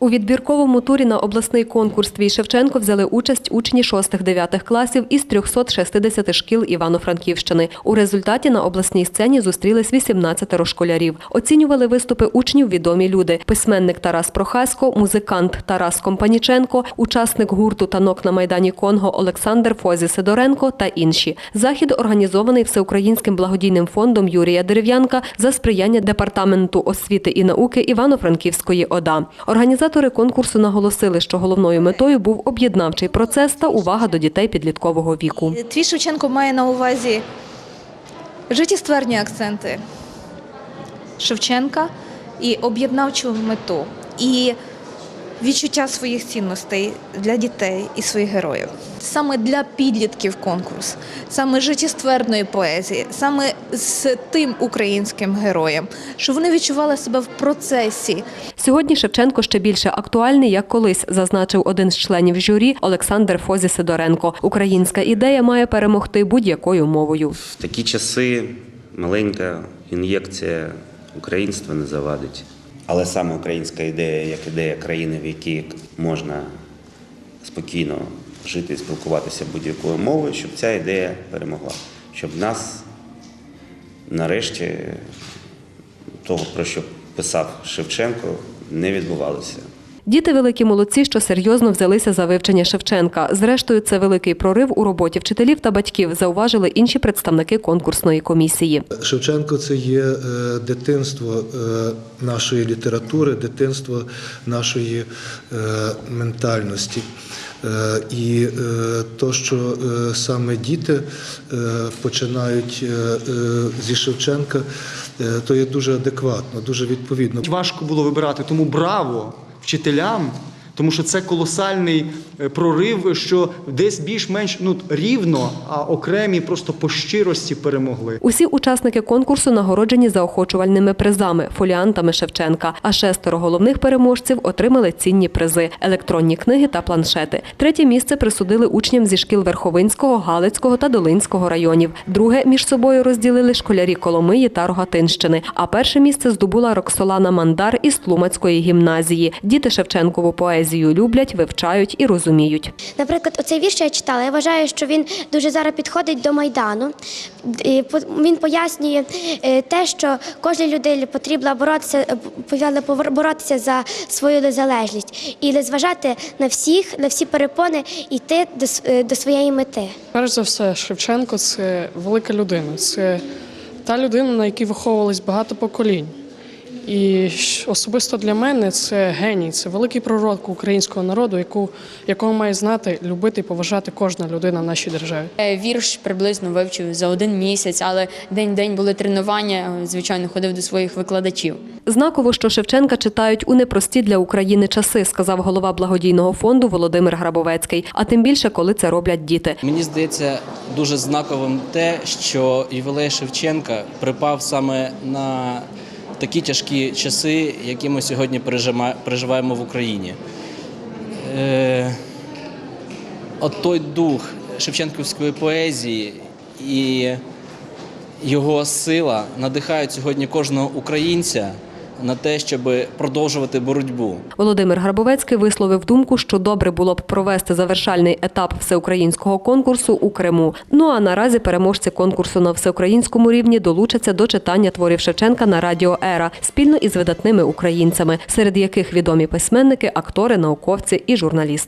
У відбірковому турі на обласний конкурс «Твій Шевченко» взяли участь учні 6-9 класів із 360 шкіл Івано-Франківщини. У результаті на обласній сцені зустрілись 18 школярів. Оцінювали виступи учнів відомі люди: письменник Тарас Прохасько, музикант Тарас Компаніченко, учасник гурту танок на майдані Конго Олександр Фозі Сидоренко та інші. Захід організований всеукраїнським благодійним фондом Юрія Дерев'янка за сприяння департаменту освіти і науки Івано-Франківської ОДА. Організатори конкурсу наголосили, що головною метою був об'єднавчий процес та увага до дітей підліткового віку. Твій Шевченко має на увазі життєстверні акценти Шевченка і об'єднавчу мету, і відчуття своїх цінностей для дітей і своїх героїв. Саме для підлітків конкурс, саме життєстверної поезії, саме з тим українським героєм, що вони відчували себе в процесі Сьогодні Шевченко ще більше актуальний, як колись, зазначив один з членів журі Олександр Фозі Сидоренко. Українська ідея має перемогти будь-якою мовою. В такі часи маленька ін'єкція українства не завадить. Але саме українська ідея, як ідея країни, в якій можна спокійно жити і спілкуватися будь-якою мовою, щоб ця ідея перемогла. Щоб нас нарешті того, про що писав Шевченко, не відбувалося. Діти великі молодці, що серйозно взялися за вивчення Шевченка. Зрештою, це великий прорив у роботі вчителів та батьків, зауважили інші представники конкурсної комісії. Шевченко це є е, дитинство е, нашої літератури, дитинство нашої е, ментальності. І то, що саме діти починають зі Шевченка, то є дуже адекватно, дуже відповідно. Важко було вибирати, тому браво вчителям, тому що це колосальний е, прорив, що десь більш-менш ну, рівно, а окремі просто по щирості перемогли. Усі учасники конкурсу нагороджені заохочувальними призами, фоліантами Шевченка. А шестеро головних переможців отримали цінні призи, електронні книги та планшети. Третє місце присудили учням зі шкіл Верховинського, Галицького та Долинського районів. Друге між собою розділили школярі Коломиї та Рогатинщини. А перше місце здобула Роксолана Мандар із Тлумацької гімназії. Діти Шевченкову поезію люблять, вивчають і розуміють. Наприклад, оцей вірш я читала. Я вважаю, що він дуже зараз підходить до майдану. По- Він пояснює е, те, що кожній людині потрібно боротися, е, боротися за свою незалежність і не зважати на всіх, на всі перепони йти до, с- е, до своєї мети. Перш за все, Шевченко це велика людина. Це та людина, на якій виховувались багато поколінь. І особисто для мене це геній, це великий пророк українського народу, яку, якого має знати, любити і поважати кожна людина в нашій державі. Е, Вірш приблизно вивчив за один місяць, але день-день були тренування. Звичайно, ходив до своїх викладачів. Знаково, що Шевченка читають у непрості для України часи, сказав голова благодійного фонду Володимир Грабовецький. А тим більше, коли це роблять діти. Мені здається дуже знаковим те, що ювілей Шевченка припав саме на такі тяжкі часи, які ми сьогодні переживаємо в Україні. Е, от той дух шевченківської поезії і його сила надихають сьогодні кожного українця на те, щоб продовжувати боротьбу. Володимир Грабовецький висловив думку, що добре було б провести завершальний етап всеукраїнського конкурсу у Криму. Ну а наразі переможці конкурсу на всеукраїнському рівні долучаться до читання творів Шевченка на радіо Ера спільно із видатними українцями, серед яких відомі письменники, актори, науковці і журналісти.